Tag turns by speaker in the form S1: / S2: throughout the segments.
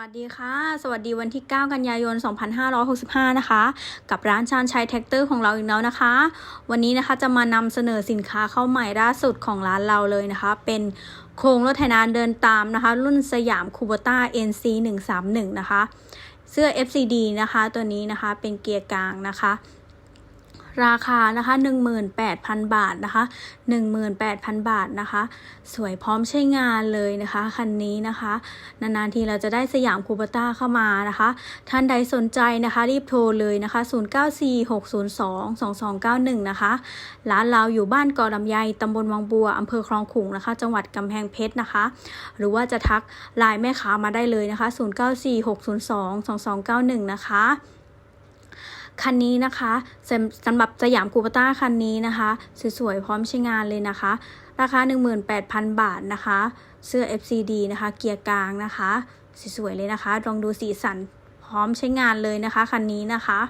S1: วัสดีค่ะ สวัสดีวันที่ 9 กันยายน 2565 นะคะ กับร้านชานชัยแท็กเตอร์ของเราอีกแล้วนะคะ วันนี้นะคะจะมานำเสนอสินค้าเข้าใหม่ล่าสุดของร้านเราเลยนะคะ เป็นโครงรถไถนาเดินตามนะคะ รุ่นสยามคูบต้า NC 131นะคะ เสื้อ FCD นะคะ ตัวนี้นะคะเป็นเกียร์กลางนะคะ ราคานะคะ 18,000 บาทนะคะ 18,000 บาทนะคะ สวยพร้อมใช้งานเลยนะคะ คันนี้นะคะ นานๆทีเราจะได้สยามคูปต้าเข้ามานะคะ ท่านใดสนใจนะคะ รีบโทรเลยนะคะ 0946022291 นะคะ ร้านเราอยู่บ้านเกาะลำไยตำบลวังบัวอำเภอคลองขุงนะคะ จังหวัดกำแพงเพชรนะคะ หรือว่าจะทักไลน์แม่ค้ามาได้เลยนะคะ 0946022291 นะคะ คันนี้นะคะสำหรับสยามคูปต้าคันนี้นะคะ สวยๆ พร้อมใช้งานเลยนะคะ ราคา 18,000 บาทนะคะ เสื้อ FCD นะคะ เกียร์กลางนะคะ สวยๆ เลยนะคะ ลองดูสีสันพร้อมใช้งานเลยนะคะ คันนี้นะคะ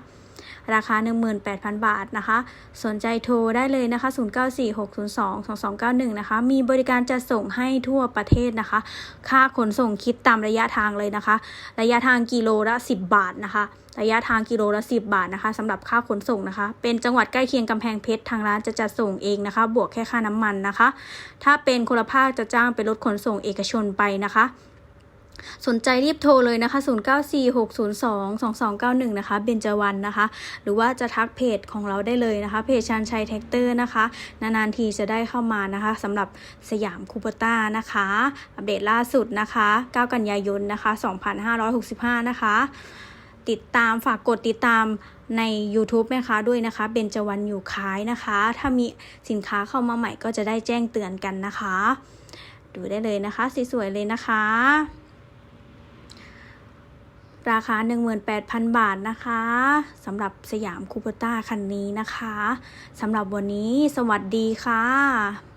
S1: ราคา 18,000 บาทนะคะ สนใจโทรได้เลยนะคะ 0946022291 นะคะ มีบริการจะส่งให้ทั่วประเทศนะคะ ค่าขนส่งคิดตามระยะทางเลยนะคะ ระยะทางกิโลละ 10 บาทนะคะระยะทางกิโลละ 10 บาทนะคะสำหรับค่าขนส่งนะคะ เป็นจังหวัดใกล้เคียงกำแพงเพชรทางร้านจะจัดส่งเองนะคะ บวกแค่ค่าน้ำมันนะคะ ถ้าเป็นคนละภาคจะจ้างเป็นรถขนส่งเอกชนไปนะคะ สนใจรีบโทรเลยนะคะ 0946022291 นะคะ เบญจวรรณนะคะ หรือว่าจะทักเพจของเราได้เลยนะคะ เพจชันชัยแท็กเตอร์นะคะ นานๆทีจะได้เข้ามานะคะสำหรับสยามคูปต้านะคะ อัปเดตล่าสุดนะคะ 9 กันยายนนะคะ 2565 นะคะ ติดตามฝากกดติดตามใน YouTube แม่ค้าด้วยนะคะ เบญจวรรณอยู่ขายนะคะ ถ้ามีสินค้าเข้ามาใหม่ก็จะได้แจ้งเตือนกันนะคะ ดูได้เลยนะคะสวยๆเลยนะคะ ราคา 18,000 บาทนะคะสำหรับสยามคูเปอร์ต้าคันนี้นะคะสำหรับวันนี้สวัสดีค่ะ